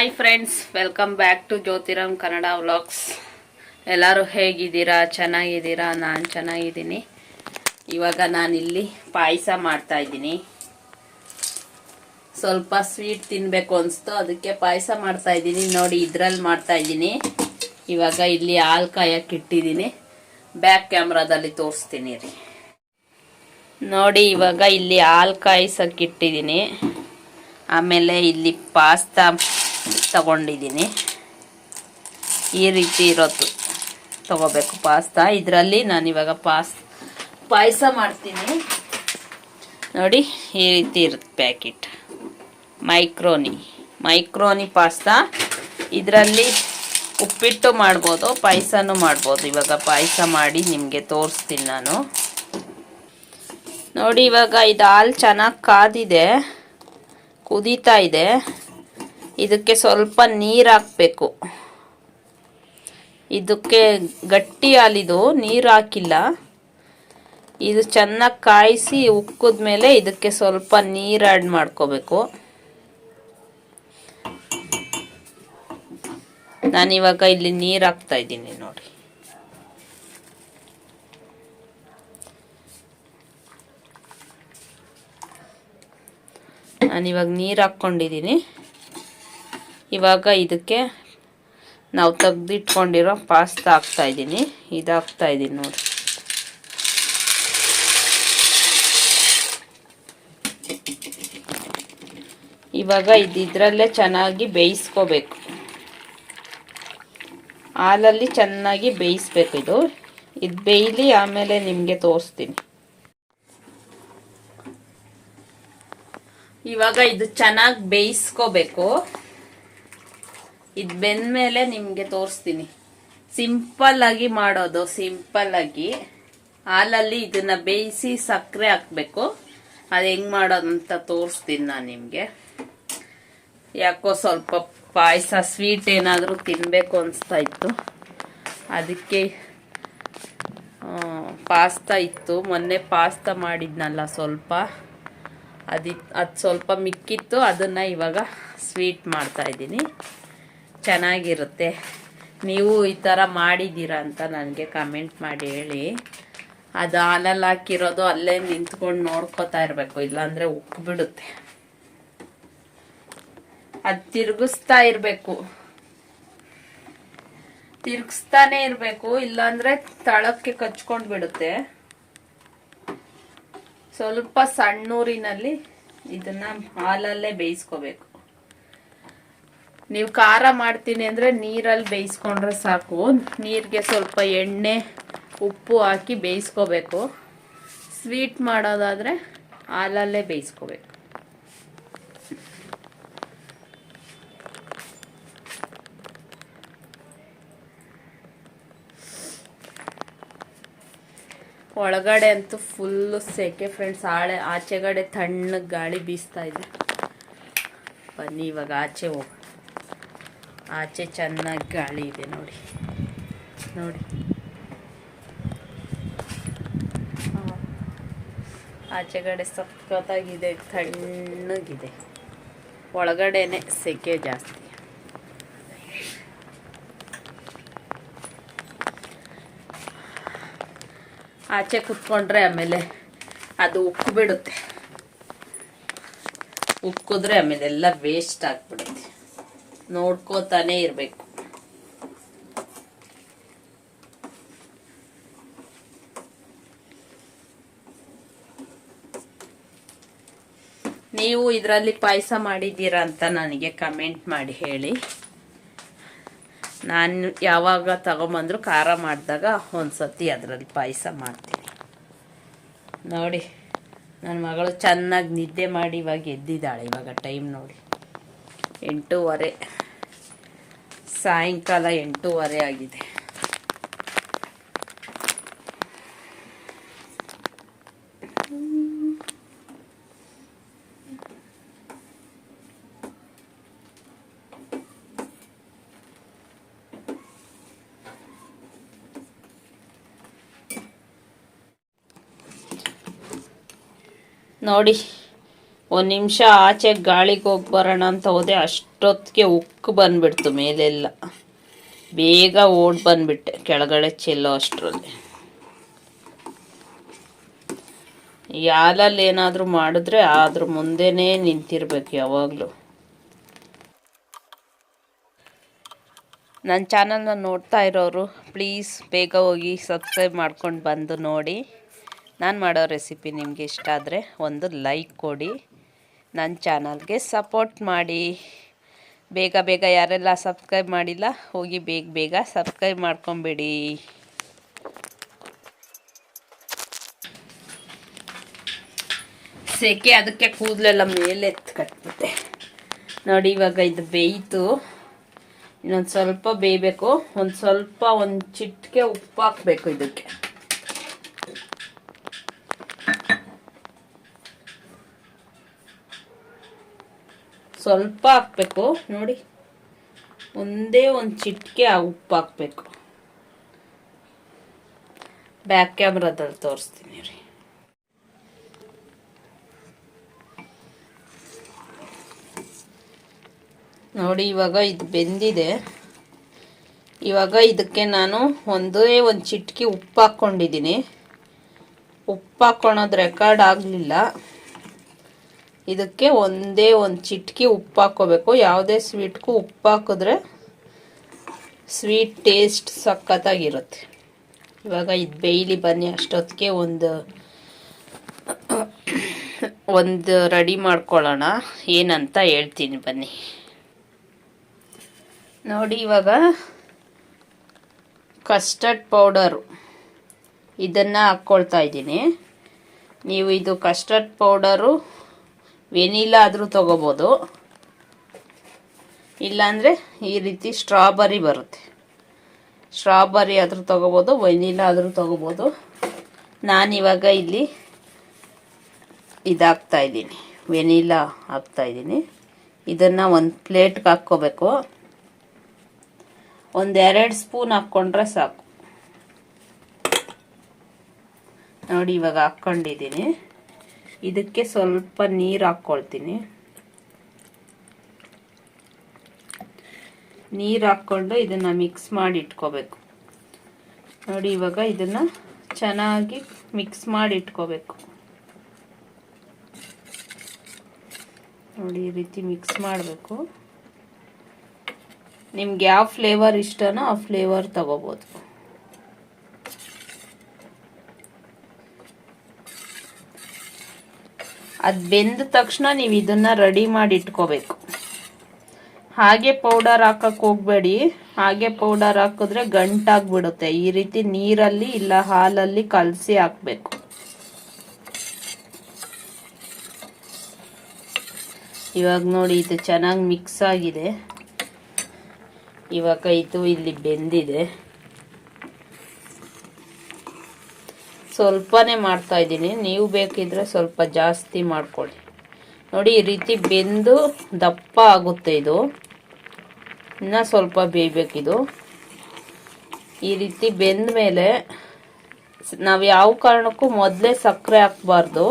Hi friends welcome back to Jyothiram Kannada vlogs ಎಲ್ಲರೂ ಹೇಗಿದ್ದೀರಾ? ಚೆನ್ನಾಗಿದ್ದೀರಾ? ನಾನು ಚೆನ್ನಾಗಿದ್ದೀನಿ. ಇವಾಗ ನಾನಿಲ್ಲಿ ಪಾಯಸ ಮಾಡ್ತಾ ಇದ್ದೀನಿ. ಸ್ವಲ್ಪ ಸ್ವೀಟ್ ತಿನ್ನಬೇಕು ಅನಿಸ್ತು, ಅದಕ್ಕೆ ಪಾಯಸ ಮಾಡ್ತಾ ಇದ್ದೀನಿ. ನೋಡಿ, ಇದ್ರಲ್ಲಿ ಮಾಡ್ತಾ ಇದ್ದೀನಿ. ಇವಾಗ ಇಲ್ಲಿ ಹಾಲು ಕಾಯಕ್ಕೆ ಇಟ್ಟಿದ್ದೀನಿ. ಬ್ಯಾಕ್ ಕ್ಯಾಮ್ರಾದಲ್ಲಿ ತೋರಿಸ್ತೀನಿ ರೀ. ನೋಡಿ, ಇವಾಗ ಇಲ್ಲಿ ಹಾಲು ಕಾಯಿಸಕ್ಕೆ ಇಟ್ಟಿದ್ದೀನಿ. ಆಮೇಲೆ ಇಲ್ಲಿ ಪಾಸ್ತಾ ತಗೊಂಡಿದ್ದೀನಿ. ಈ ರೀತಿ ಇರೋದು. ತಗೋಬೇಕು ಪಾಸ್ತಾ. ಇದರಲ್ಲಿ ನಾನು ಇವಾಗ ಪಾಸ್, ಪಾಯಸ ಮಾಡ್ತೀನಿ. ನೋಡಿ, ಈ ರೀತಿ ಇರುತ್ತೆ ಪ್ಯಾಕೆಟ್. ಮೈಕ್ರೋನಿ. ಮೈಕ್ರೋನಿ ಪಾಸ್ತಾ. ಇದರಲ್ಲಿ ಉಪ್ಪಿಟ್ಟು ಮಾಡ್ಬೋದು, ಪಾಯಸನೂ ಮಾಡ್ಬೋದು. ಇವಾಗ ಪಾಯಸ ಮಾಡಿ ನಿಮಗೆ ತೋರಿಸ್ತೀನಿ ನಾನು. ನೋಡಿ, ಇವಾಗ ಇದು ಹಾಲು ಚೆನ್ನಾಗಿ ಕಾದಿದೆ. ಕುದೀತಾ ಇದೆ. ಇದಕ್ಕೆ ಸ್ವಲ್ಪ ನೀರು ಹಾಕಬೇಕು. ಇದಕ್ಕೆ ಗಟ್ಟಿ ಹಾಲಿದು ನೀರು ಹಾಕಿಲ್ಲ. ಇದು ಚೆನ್ನಾಗಿ ಕಾಯಿಸಿ ಉಕ್ಕಿದ್ಮೇಲೆ ಇದಕ್ಕೆ ಸ್ವಲ್ಪ ನೀರು ಆ್ಯಡ್ ಮಾಡ್ಕೋಬೇಕು. ನಾನಿವಾಗ ಇಲ್ಲಿ ನೀರು ಹಾಕ್ತಾ ಇದ್ದೀನಿ ನೋಡಿ. ನಾನಿವಾಗ ನೀರು ಹಾಕ್ಕೊಂಡಿದ್ದೀನಿ. ಇವಾಗ ಇದಕ್ಕೆ ನಾವು ತೆಗ್ದಿಟ್ಕೊಂಡಿರೋ ಪಾಸ್ತಾ ಹಾಕ್ತಾ ಇದ್ದೀನಿ. ಇದು ಹಾಕ್ತಾ ಇದ್ದೀನಿ ನೋಡಿ. ಇವಾಗ ಇದು ಇದರಲ್ಲೇ ಚೆನ್ನಾಗಿ ಬೇಯಿಸ್ಕೋಬೇಕು. ಹಾಲಲ್ಲಿ ಚೆನ್ನಾಗಿ ಬೇಯಿಸ್ಬೇಕು ಇದು. ಇದು ಬೇಯಲಿ ಆಮೇಲೆ ನಿಮಗೆ ತೋರಿಸ್ತೀನಿ. ಇವಾಗ ಇದು ಚೆನ್ನಾಗಿ ಬೇಯಿಸ್ಕೋಬೇಕು. ಇದು ಬೆಂದ್ಮೇಲೆ ನಿಮಗೆ ತೋರಿಸ್ತೀನಿ. ಸಿಂಪಲ್ ಆಗಿ ಮಾಡೋದು ಸಿಂಪಲ್ ಆಗಿ. ಹಾಲಲ್ಲಿ ಇದನ್ನ ಬೇಯಿಸಿ ಸಕ್ಕರೆ ಹಾಕ್ಬೇಕು. ಅದು ಹೆಂಗ್ ಮಾಡೋದಂತ ತೋರಿಸ್ತೀನಿ ನಾನು ನಿಮಗೆ. ಯಾಕೋ ಸ್ವಲ್ಪ ಪಾಯಸ ಸ್ವೀಟ್ ಏನಾದರೂ ತಿನ್ನಬೇಕು ಅನಿಸ್ತಾ ಇತ್ತು. ಅದಕ್ಕೆ ಪಾಸ್ತಾ ಇತ್ತು. ಮೊನ್ನೆ ಪಾಸ್ತಾ ಮಾಡಿದ್ನಲ್ಲ ಸ್ವಲ್ಪ. ಅದಿತ್ತು ಅದು ಸ್ವಲ್ಪ ಮಿಕ್ಕಿತ್ತು. ಅದನ್ನು ಇವಾಗ ಸ್ವೀಟ್ ಮಾಡ್ತಾ ಇದ್ದೀನಿ. ಚೆನ್ನಾಗಿರುತ್ತೆ. ನೀವು ಈ ಥರ ಮಾಡಿದ್ದೀರಾ ಅಂತ ನನಗೆ ಕಮೆಂಟ್ ಮಾಡಿ ಹೇಳಿ. ಅದು ಹಾಲಲ್ಲಿ ಹಾಕಿರೋದು ಅಲ್ಲೇ ನಿಂತ್ಕೊಂಡು ನೋಡ್ಕೋತಾ ಇರಬೇಕು, ಇಲ್ಲಾಂದರೆ ಉಕ್ಬಿಡುತ್ತೆ. ಅದು ತಿರುಗಿಸ್ತಾ ಇರಬೇಕು. ತಿರುಗಿಸ್ತಾನೆ ಇರಬೇಕು, ಇಲ್ಲಾಂದ್ರೆ ತಳಕ್ಕೆ ಕಚ್ಕೊಂಡು ಬಿಡುತ್ತೆ. ಸ್ವಲ್ಪ ಸಣ್ಣೂರಿನಲ್ಲಿ ಇದನ್ನ ಹಾಲಲ್ಲೇ ಬೇಯಿಸ್ಕೋಬೇಕು. ನೀವು ಖಾರ ಮಾಡ್ತೀನಿ ಅಂದರೆ ನೀರಲ್ಲಿ ಬೇಯಿಸ್ಕೊಂಡ್ರೆ ಸಾಕು. ನೀರಿಗೆ ಸ್ವಲ್ಪ ಎಣ್ಣೆ, ಉಪ್ಪು ಹಾಕಿ ಬೇಯಿಸ್ಕೋಬೇಕು. ಸ್ವೀಟ್ ಮಾಡೋದಾದರೆ ಹಾಲಲ್ಲೇ ಬೇಯಿಸ್ಕೋಬೇಕು. ಒಳಗಡೆ ಅಂತೂ ಫುಲ್ಲು ಸೆಕೆ ಫ್ರೆಂಡ್ಸ್. ಆಳೆ, ಆಚೆಗಡೆ ತಣ್ಣಗೆ ಗಾಳಿ ಬೀಸ್ತಾ ಇದೆ. ಬನ್ನಿ, ಇವಾಗ ಆಚೆ ಹೋಗ ಆಚೆ ಚೆನ್ನಾಗಿ ಗಾಳಿ ಇದೆ ನೋಡಿ. ನೋಡಿ. ಆಚೆಗಡೆ ಸಖತ್ತಾಗಿದೆ, ತಣ್ಣಗಿದೆ. ಒಳಗಡೆನೆ ಸೆಕೆ ಜಾಸ್ತಿ. ಆಚೆ ಕುತ್ಕೊಂಡ್ರೆ ಆಮೇಲೆ ಅದು ಉಕ್ಕು ಬಿಡುತ್ತೆ. ಉಕ್ಕಿದ್ರೆ ಆಮೇಲೆ ಎಲ್ಲ ವೇಸ್ಟ್ ಆಗ್ಬಿಡುತ್ತೆ. ನೋಡ್ಕೋತಾನೆ ಇರಬೇಕು. ನೀವು ಇದರಲ್ಲಿ ಪಾಯಸ ಮಾಡಿದ್ದೀರಾ ಅಂತ ನನಗೆ ಕಮೆಂಟ್ ಮಾಡಿ ಹೇಳಿ. ನಾನು ಯಾವಾಗ ತಗೊಂಬಂದ್ರು ಖಾರ ಮಾಡಿದಾಗ ಒಂದ್ಸತಿ ಅದರಲ್ಲಿ ಪಾಯಸ ಮಾಡ್ತೀನಿ. ನೋಡಿ ನನ್ನ ಮಗಳು ಚೆನ್ನಾಗಿ ನಿದ್ದೆ ಮಾಡಿ ಇವಾಗ ಎದ್ದಿದ್ದಾಳೆ, ಇವಾಗ ಟೈಮ್ ನೋಡಿ. ಎಂಟೂವರೆ. ಸಾಯಂಕಾಲ ಎಂಟೂವರೆ ಆಗಿದೆ. ನೋಡಿ. ಒಂದು ನಿಮಿಷ ಆಚೆ ಗಾಳಿಗೆ ಹೋಗಿ ಬರೋಣ ಅಂತ ಹೋದೆ. ಅಷ್ಟೊತ್ತಿಗೆ ಉಕ್ಕು ಬಂದ್ಬಿಡ್ತು ಮೇಲೆಲ್ಲ. ಬೇಗ ಓಡ್ ಬಂದ್ಬಿಟ್ಟೆ. ಕೆಳಗಡೆ ಚೆಲ್ಲೋ ಅಷ್ಟರಲ್ಲಿ ಯಾಲಲ್ಲಿ ಏನಾದರೂ ಮಾಡಿದ್ರೆ ಆದ್ರ ಮುಂದೆನೇ ನಿಂತಿರ್ಬೇಕು ಯಾವಾಗಲೂ. ನನ್ನ ಚಾನಲ್ನ ನೋಡ್ತಾ ಇರೋರು ಪ್ಲೀಸ್ ಬೇಗ ಹೋಗಿ ಸಬ್ಸ್ಕ್ರೈಬ್ ಮಾಡ್ಕೊಂಡು ಬಂದು ನೋಡಿ. ನಾನು ಮಾಡೋ ರೆಸಿಪಿ ನಿಮಗೆ ಇಷ್ಟ ಆದರೆ ಒಂದು ಲೈಕ್ ಕೊಡಿ. ನನ್ನ ಚಾನಲ್ಗೆ ಸಪೋರ್ಟ್ ಮಾಡಿ. ಬೇಗ ಬೇಗ ಯಾರೆಲ್ಲ ಸಬ್ಸ್ಕ್ರೈಬ್ ಮಾಡಿಲ್ಲ, ಹೋಗಿ ಬೇಗ ಬೇಗ ಸಬ್ಸ್ಕ್ರೈಬ್ ಮಾಡ್ಕೊಂಬಿಡಿ. ಸೆಕೆ ಅದಕ್ಕೆ ಕೂದಲೆಲ್ಲ ಮೇಲೆ ಕಟ್ಬಿಟ್ಟೆ. ನೋಡಿ ಇವಾಗ ಇದು ಬೇಯಿತು. ಇನ್ನೊಂದು ಸ್ವಲ್ಪ ಬೇಯಬೇಕು, ಒಂದು ಸ್ವಲ್ಪ ಒಂದು ಚಿಟಿಕೆ ಉಪ್ಪು ಹಾಕಬೇಕು ಇದಕ್ಕೆ. ಸ್ವಲ್ಪ ಹಾಕ್ಬೇಕು. ನೋಡಿ. ಒಂದೇ ಒಂದು ಚಿಟಿಕೆ ಆ ಉಪ್ಪು ಹಾಕ್ಬೇಕು. ಬ್ಯಾಕ್ ಕ್ಯಾಮ್ರಾದಲ್ಲಿ ತೋರಿಸ್ತೀನಿ ರೀ. ನೋಡಿ, ಇವಾಗ ಇದು ಬೆಂದಿದೆ. ಇವಾಗ ಇದಕ್ಕೆ ನಾನು ಒಂದೇ ಒಂದು ಚಿಟಕಿ ಉಪ್ಪು ಹಾಕ್ಕೊಂಡಿದ್ದೀನಿ. ಉಪ್ಪು ಹಾಕ್ಕೊಳೋದು ರೆಕಾರ್ಡ್ ಆಗಲಿಲ್ಲ. ಇದಕ್ಕೆ ಒಂದೇ ಒಂದು ಚಿಟಕಿ ಉಪ್ಪು ಹಾಕ್ಕೋಬೇಕು. ಯಾವುದೇ ಸ್ವೀಟ್ಗೂ ಉಪ್ಪು ಹಾಕಿದ್ರೆ ಸ್ವೀಟ್ ಟೇಸ್ಟ್ ಸಖತ್ತಾಗಿರುತ್ತೆ. ಇವಾಗ ಇದು ಬೇಯ್ಲಿ ಬನ್ನಿ ಅಷ್ಟೊತ್ತಿಗೆ ಒಂದು ಒಂದು ರೆಡಿ ಮಾಡ್ಕೊಳ್ಳೋಣ. ಏನಂತ ಹೇಳ್ತೀನಿ ಬನ್ನಿ. ನೋಡಿ ಇವಾಗ ಕಸ್ಟರ್ಡ್ ಪೌಡರು. ಇದನ್ನು ಹಾಕ್ಕೊಳ್ತಾ ಇದ್ದೀನಿ. ನೀವು ಇದು ಕಸ್ಟರ್ಡ್ ಪೌಡರು ವೆನಿಲಾ ಆದರೂ ತೊಗೋಬೋದು. ಇಲ್ಲಾಂದರೆ ಈ ರೀತಿ ಸ್ಟ್ರಾಬೆರಿ ಬರುತ್ತೆ. ಸ್ಟ್ರಾಬೆರಿ ಆದರೂ ತೊಗೋಬೋದು ವೆನಿಲಾ ಆದರೂ ತೊಗೋಬೋದು. ನಾನಿವಾಗ ಇಲ್ಲಿ ಇದಾಗ್ತಾ ಇದ್ದೀನಿ. ವೆನಿಲಾ ಹಾಕ್ತಾ ಇದ್ದೀನಿ. ಇದನ್ನು ಒಂದು ಪ್ಲೇಟ್ಗೆ ಹಾಕ್ಕೋಬೇಕು. ಒಂದೆರಡು ಸ್ಪೂನ್ ಹಾಕ್ಕೊಂಡ್ರೆ ಸಾಕು. ನೋಡಿ ಇವಾಗ ಹಾಕ್ಕೊಂಡಿದ್ದೀನಿ. ಇದಕ್ಕೆ ಸ್ವಲ್ಪ ನೀರು ಹಾಕ್ಕೊಳ್ತೀನಿ ನೀರು ಹಾಕ್ಕೊಂಡು ಇದನ್ನು ಮಿಕ್ಸ್ ಮಾಡಿ ಇಟ್ಕೋಬೇಕು. ನೋಡಿ, ಇವಾಗ ಇದನ್ನು ಚೆನ್ನಾಗಿ ಮಿಕ್ಸ್ ಮಾಡಿ ಇಟ್ಕೋಬೇಕು. ನೋಡಿ, ಈ ರೀತಿ ಮಿಕ್ಸ್ ಮಾಡಬೇಕು. ನಿಮ್ಗೆ ಯಾವ ಫ್ಲೇವರ್ ಇಷ್ಟನೋ ಆ ಫ್ಲೇವರ್ ತಗೋಬೋದು. ಅದು ಬೆಂದ ತಕ್ಷಣ ನೀವು ಇದನ್ನು ರೆಡಿ ಮಾಡಿ ಇಟ್ಕೋಬೇಕು. ಹಾಗೆ ಪೌಡರ್ ಹಾಕಕ್ಕೆ ಹೋಗಬೇಡಿ. ಹಾಗೆ ಪೌಡರ್ ಹಾಕಿದ್ರೆ ಗಂಟಾಗ್ಬಿಡುತ್ತೆ. ಈ ರೀತಿ ನೀರಲ್ಲಿ ಇಲ್ಲ ಹಾಲಲ್ಲಿ ಕಲಸಿ ಹಾಕಬೇಕು. ಇವಾಗ ನೋಡಿ ಇದು ಚೆನ್ನಾಗಿ ಮಿಕ್ಸ್ ಆಗಿದೆ. ಇವಾಗ ಇದು ಇಲ್ಲಿ ಬೆಂದಿದೆ. ಸ್ವಲ್ಪನೇ ಮಾಡ್ತಾ ಇದ್ದೀನಿ. ನೀವು ಬೇಕಿದ್ರೆ ಸ್ವಲ್ಪ ಜಾಸ್ತಿ ಮಾಡ್ಕೊಳ್ಳಿ. ನೋಡಿ, ಈ ರೀತಿ ಬೆಂದು ದಪ್ಪ ಆಗುತ್ತೆ ಇದು. ಇನ್ನೂ ಸ್ವಲ್ಪ ಬೇಯಬೇಕಿದು. ಈ ರೀತಿ ಬೆಂದ ಮೇಲೆ ನಾವು ಯಾವ ಕಾರಣಕ್ಕೂ ಮೊದಲೇ ಸಕ್ಕರೆ ಹಾಕಬಾರ್ದು.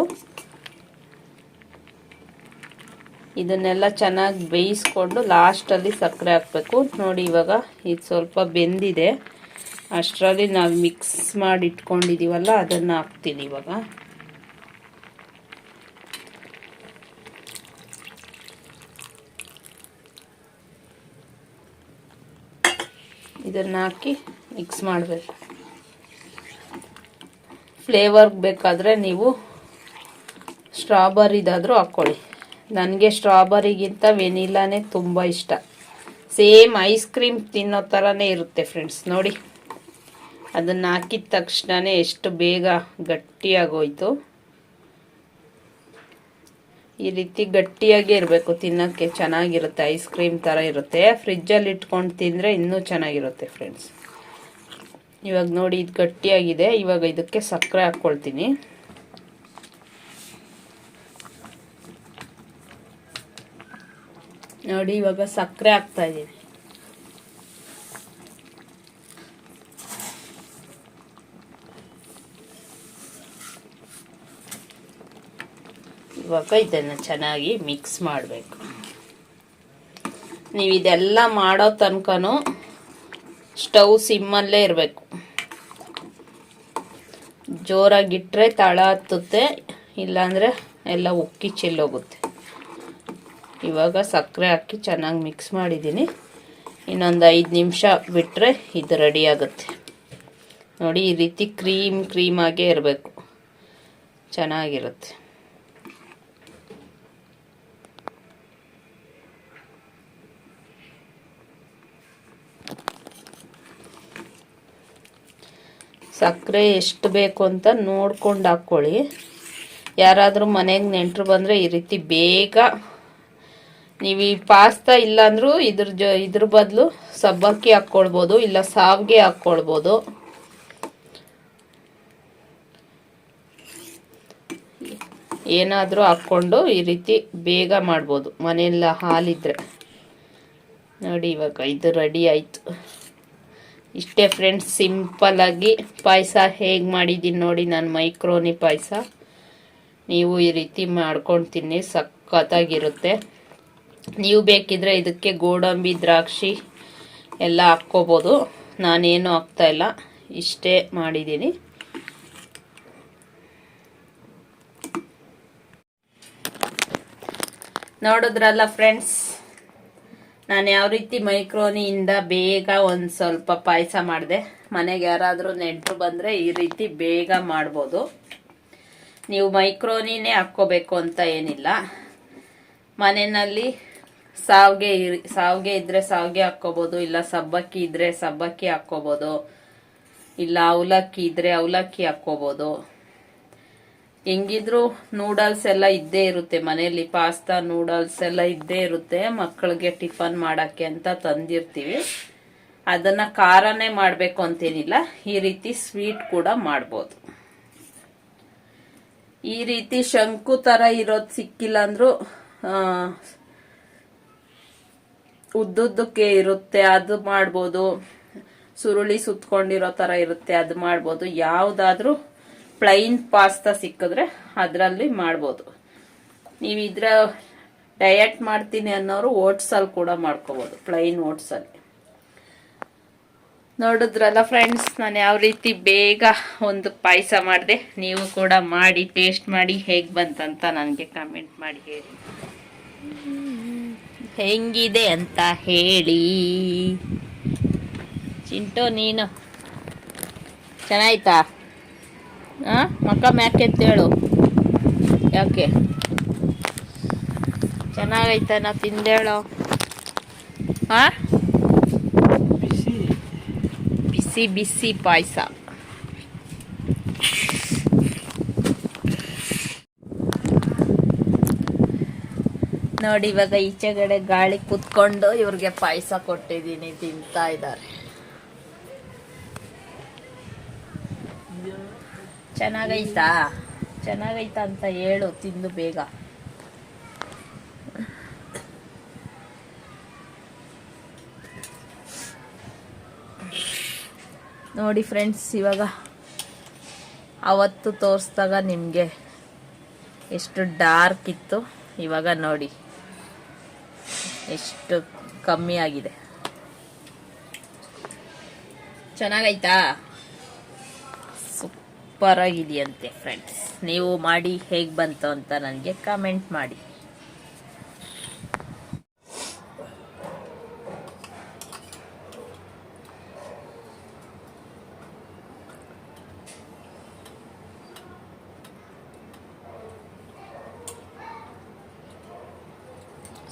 ಇದನ್ನೆಲ್ಲ ಚೆನ್ನಾಗಿ ಬೇಯಿಸ್ಕೊಂಡು ಲಾಸ್ಟಲ್ಲಿ ಸಕ್ಕರೆ ಹಾಕಬೇಕು. ನೋಡಿ, ಇವಾಗ ಇದು ಸ್ವಲ್ಪ ಬೆಂದಿದೆ. ಅಷ್ಟರಲ್ಲಿ ನಾವು ಮಿಕ್ಸ್ ಮಾಡಿ ಇಟ್ಕೊಂಡಿದ್ದೀವಲ್ಲ ಅದನ್ನು ಹಾಕ್ತೀನಿ ಇವಾಗ. ಇದನ್ನು ಹಾಕಿ ಮಿಕ್ಸ್ ಮಾಡಬೇಕು. ಫ್ಲೇವರ್ಗೆ ಬೇಕಾದರೆ ನೀವು ಸ್ಟ್ರಾಬರಿದಾದರೂ ಹಾಕ್ಕೊಳ್ಳಿ ನನಗೆ ಸ್ಟ್ರಾಬರಿಗಿಂತ ವೆನಿಲಾನೇ ತುಂಬ ಇಷ್ಟ. ಸೇಮ್ ಐಸ್ ಕ್ರೀಮ್ ತಿನ್ನೋ ಥರನೇ ಇರುತ್ತೆ ಫ್ರೆಂಡ್ಸ್ ನೋಡಿ. ಅದನ್ನು ಹಾಕಿದ ತಕ್ಷಣವೇ ಎಷ್ಟು ಬೇಗ ಗಟ್ಟಿಯಾಗೋಯ್ತು. ಈ ರೀತಿ ಗಟ್ಟಿಯಾಗೇ ಇರಬೇಕು, ತಿನ್ನೋಕ್ಕೆ ಚೆನ್ನಾಗಿರುತ್ತೆ, ಐಸ್ ಕ್ರೀಮ್ ಥರ ಇರುತ್ತೆ. ಫ್ರಿಜ್ಜಲ್ಲಿ ಇಟ್ಕೊಂಡು ತಿಂದರೆ ಇನ್ನೂ ಚೆನ್ನಾಗಿರುತ್ತೆ ಫ್ರೆಂಡ್ಸ್. ಇವಾಗ ನೋಡಿ, ಇದು ಗಟ್ಟಿಯಾಗಿದೆ. ಇವಾಗ ಇದಕ್ಕೆ ಸಕ್ಕರೆ ಹಾಕ್ಕೊಳ್ತೀನಿ. ನೋಡಿ, ಇವಾಗ ಸಕ್ಕರೆ ಹಾಕ್ತಾ ಇದ್ದೀನಿ. ಇವಾಗ ಇದನ್ನು ಚೆನ್ನಾಗಿ ಮಿಕ್ಸ್ ಮಾಡಬೇಕು. ನೀವು ಇದೆಲ್ಲ ಮಾಡೋ ತನಕನೂ ಸ್ಟವ್ ಸಿಮ್ಮಲ್ಲೇ ಇರಬೇಕು. ಜೋರಾಗಿಟ್ಟರೆ ತಳ ಹತ್ತುತ್ತೆ, ಇಲ್ಲಾಂದರೆ ಎಲ್ಲ ಉಕ್ಕಿ ಚೆಲ್ಲೋಗುತ್ತೆ. ಇವಾಗ ಸಕ್ಕರೆ ಹಾಕಿ ಚೆನ್ನಾಗಿ ಮಿಕ್ಸ್ ಮಾಡಿದ್ದೀನಿ. ಇನ್ನೊಂದು ಐದು ನಿಮಿಷ ಬಿಟ್ಟರೆ ಇದು ರೆಡಿ ಆಗುತ್ತೆ. ನೋಡಿ ಈ ರೀತಿ ಕ್ರೀಮ್ ಕ್ರೀಮಾಗೇ ಇರಬೇಕು. ಚೆನ್ನಾಗಿರುತ್ತೆ. ಸಕ್ಕರೆ ಎಷ್ಟು ಬೇಕು ಅಂತ ನೋಡ್ಕೊಂಡು ಹಾಕ್ಕೊಳ್ಳಿ ಯಾರಾದರೂ ಮನೆಗೆ ನೆಂಟರು ಬಂದರೆ ಈ ರೀತಿ ಬೇಗ ನೀವು ಈ ಪಾಸ್ತಾ ಇಲ್ಲಾಂದ್ರೂ ಇದ್ರ ಜೊ, ಇದ್ರ ಬದಲು ಸಬ್ಬಕ್ಕಿ ಹಾಕ್ಕೊಳ್ಬೋದು, ಇಲ್ಲ ಸಾವಿಗೆ ಹಾಕ್ಕೊಳ್ಬೋದು. ಏನಾದರೂ ಹಾಕ್ಕೊಂಡು ಈ ರೀತಿ ಬೇಗ ಮಾಡ್ಬೋದು. ಮನೆಯಲ್ಲ ಹಾಲಿದ್ರೆ. ನೋಡಿ ಇವಾಗ ಇದು ರೆಡಿ ಆಯಿತು. ಇಷ್ಟೇ ಫ್ರೆಂಡ್ಸ್ ಸಿಂಪಲ್ಲಾಗಿ ಪಾಯಸ ಹೇಗೆ ಮಾಡಿದ್ದೀನಿ ನೋಡಿ ನಾನು ಮೈಕ್ರೋನಿ ಪಾಯಸ. ನೀವು ಈ ರೀತಿ ಮಾಡ್ಕೊಂಡು ತಿನ್ನಿ ಸಖತ್ತಾಗಿರುತ್ತೆ. ನೀವು ಬೇಕಿದ್ರೆ ಇದಕ್ಕೆ ಗೋಡಂಬಿ, ದ್ರಾಕ್ಷಿ ಎಲ್ಲ ಹಾಕ್ಕೋಬೋದು. ನಾನೇನು ಹಾಕ್ತಾಯಿಲ್ಲ ಇಷ್ಟೇ ಮಾಡಿದ್ದೀನಿ ನೋಡಿದ್ರಲ್ಲ ಫ್ರೆಂಡ್ಸ್ ನಾನು ಯಾವ ರೀತಿ ಮೈಕ್ರೋನಿಯಿಂದ ಬೇಗ ಒಂದು ಸ್ವಲ್ಪ ಪಾಯಸ ಮಾಡಿದೆ. ಮನೆಗೆ ಯಾರಾದರೂ ನೆಂಟರು ಬಂದರೆ ಈ ರೀತಿ ಬೇಗ ಮಾಡ್ಬೋದು. ನೀವು ಮೈಕ್ರೋನಿನೇ ಹಾಕ್ಕೋಬೇಕು ಅಂತ ಏನಿಲ್ಲ. ಮನೆಯಲ್ಲಿ ಸಾವಿಗೆ ಸಾವಿಗೆ ಇದ್ದರೆ ಸಾವಿಗೆ ಹಾಕ್ಕೋಬೋದು, ಇಲ್ಲ ಸಬ್ಬಕ್ಕಿ ಇದ್ದರೆ ಸಬ್ಬಕ್ಕಿ ಹಾಕ್ಕೋಬೋದು, ಇಲ್ಲ ಅವಲಕ್ಕಿ ಇದ್ದರೆ ಅವಲಕ್ಕಿ ಹಾಕ್ಕೋಬೋದು. ಹೆಂಗಿದ್ರು ನೂಡಲ್ಸ್ ಎಲ್ಲ ಇದ್ದೇ ಇರುತ್ತೆ. ಮನೆಯಲ್ಲಿ ಪಾಸ್ತಾ ನೂಡಲ್ಸ್ ಎಲ್ಲ ಇದ್ದೇ ಇರುತ್ತೆ. ಮಕ್ಕಳಿಗೆ ಟಿಫನ್ ಮಾಡೋಕ್ಕೆ ಅಂತ ತಂದಿರ್ತೀವಿ. ಅದನ್ನು ಖಾರನೇ ಮಾಡಬೇಕು ಅಂತೇನಿಲ್ಲ. ಈ ರೀತಿ ಸ್ವೀಟ್ ಕೂಡ ಮಾಡ್ಬೋದು. ಈ ರೀತಿ ಶಂಕು ಥರ ಇರೋದು ಸಿಕ್ಕಿಲ್ಲ ಅಂದ್ರು ಉದ್ದುದ್ದಕ್ಕೆ ಇರುತ್ತೆ. ಅದು ಮಾಡ್ಬೋದು. ಸುರುಳಿ ಸುತ್ಕೊಂಡಿರೋ ಥರ ಇರುತ್ತೆ. ಅದು ಮಾಡ್ಬೋದು. ಯಾವ್ದಾದ್ರೂ ಪ್ಲೈನ್ ಪಾಸ್ತಾ ಸಿಕ್ಕಿದ್ರೆ ಅದರಲ್ಲಿ ಮಾಡ್ಬೋದು. ನೀವು ಇದ್ರ ಡಯಟ್ ಮಾಡ್ತೀನಿ ಅನ್ನೋರು ಓಟ್ಸಲ್ಲಿ ಕೂಡ ಮಾಡ್ಕೋಬೋದು ಪ್ಲೈನ್ ಓಟ್ಸಲ್ಲಿ ನೋಡಿದ್ರಲ್ಲ ಫ್ರೆಂಡ್ಸ್ ನಾನು ಯಾವ ರೀತಿ ಬೇಗ ಒಂದು ಪಾಯಸ ಮಾಡಿದೆ, ನೀವು ಕೂಡ ಮಾಡಿ ಟೇಸ್ಟ್ ಮಾಡಿ ಹೇಗೆ ಬಂತಂತ ನನಗೆ ಕಮೆಂಟ್ ಮಾಡಿ ಹೇಳಿ. ಹೆಂಗಿದೆ ಅಂತ ಹೇಳಿ. ಚಿಂಟು, ನೀನು? ಚೆನ್ನಾಯ್ತಾ ಹಾಂ ಮಕ್ಕ ಮ್ಯಾಕೆ ಅಂತೇಳು ಯಾಕೆ? ಚೆನ್ನಾಗೈತ ನಾ ತಿಂದೇಳು ಹಾಂ ಬಿಸಿ. ಬಿಸಿ ಬಿಸಿ ಪಾಯಸ. ನೋಡಿ ಇವಾಗ ಈಚೆಗಡೆ ಗಾಳಿ ಕುತ್ಕೊಂಡು ಇವ್ರಿಗೆ ಪಾಯಸ ಕೊಟ್ಟಿದ್ದೀನಿ ತಿಂತಾ ಇದ್ದಾರೆ. ಚೆನ್ನಾಗೈತಾ? ಚೆನ್ನಾಗೈತಾ ಅಂತ ಹೇಳು, ತಿಂದು ಬೇಗ. ನೋಡಿ ಫ್ರೆಂಡ್ಸ್, ಇವಾಗ ಅವತ್ತು ತೋರಿಸ್ದಾಗ ನಿಮಗೆ ಎಷ್ಟು ಡಾರ್ಕ್ ಇತ್ತು. ಇವಾಗ ನೋಡಿ, ಎಷ್ಟು ಕಮ್ಮಿ ಆಗಿದೆ. ಚೆನ್ನಾಗೈತಾ? ಸೂಪರ್ ಆಗಿದೆಯಂತೆ ಫ್ರೆಂಡ್ಸ್ ನೀವು ಮಾಡಿ ಹೇಗೆ ಬಂತು ಅಂತ ನನಗೆ ಕಮೆಂಟ್ ಮಾಡಿ.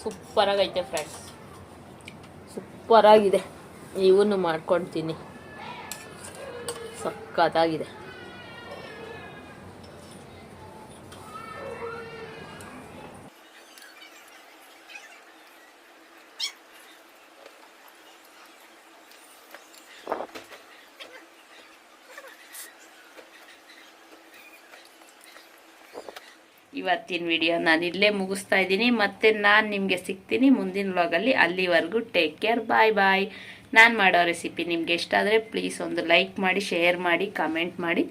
ಸೂಪರ್ ಆಗೈತೆ ಫ್ರೆಂಡ್ಸ್ ಸೂಪರ್ ಆಗಿದೆ ಇವನು ಮಾಡ್ಕೊಳ್ತೀನಿ ಸಕ್ಕತ್ತಾಗಿದೆ ಇವತ್ತಿನ ವಿಡಿಯೋ ನಾನು ಇಲ್ಲೇ ಮುಗಿಸ್ತಾ ಇದ್ದೀನಿ. ಮತ್ತೆ ನಾನು ನಿಮಗೆ ಸಿಗ್ತೀನಿ ಮುಂದಿನ ವ್ಲಾಗಲ್ಲಿ ಅಲ್ಲಿವರೆಗೂ ಟೇಕ್ ಕೇರ್ ಬಾಯ್ ಬಾಯ್ ನಾನು ಮಾಡೋ ರೆಸಿಪಿ ನಿಮ್ಗೆ ಇಷ್ಟ ಆದರೆ ಪ್ಲೀಸ್ ಒಂದು ಲೈಕ್ ಮಾಡಿ ಶೇರ್ ಮಾಡಿ ಕಮೆಂಟ್ ಮಾಡಿ.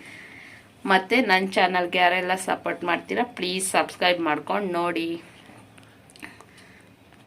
ಮತ್ತು ನನ್ನ ಚಾನಲ್ಗೆ ಯಾರೆಲ್ಲ ಸಪೋರ್ಟ್ ಮಾಡ್ತೀರಾ ಪ್ಲೀಸ್ ಸಬ್ಸ್ಕ್ರೈಬ್ ಮಾಡ್ಕೊಂಡು ನೋಡಿ.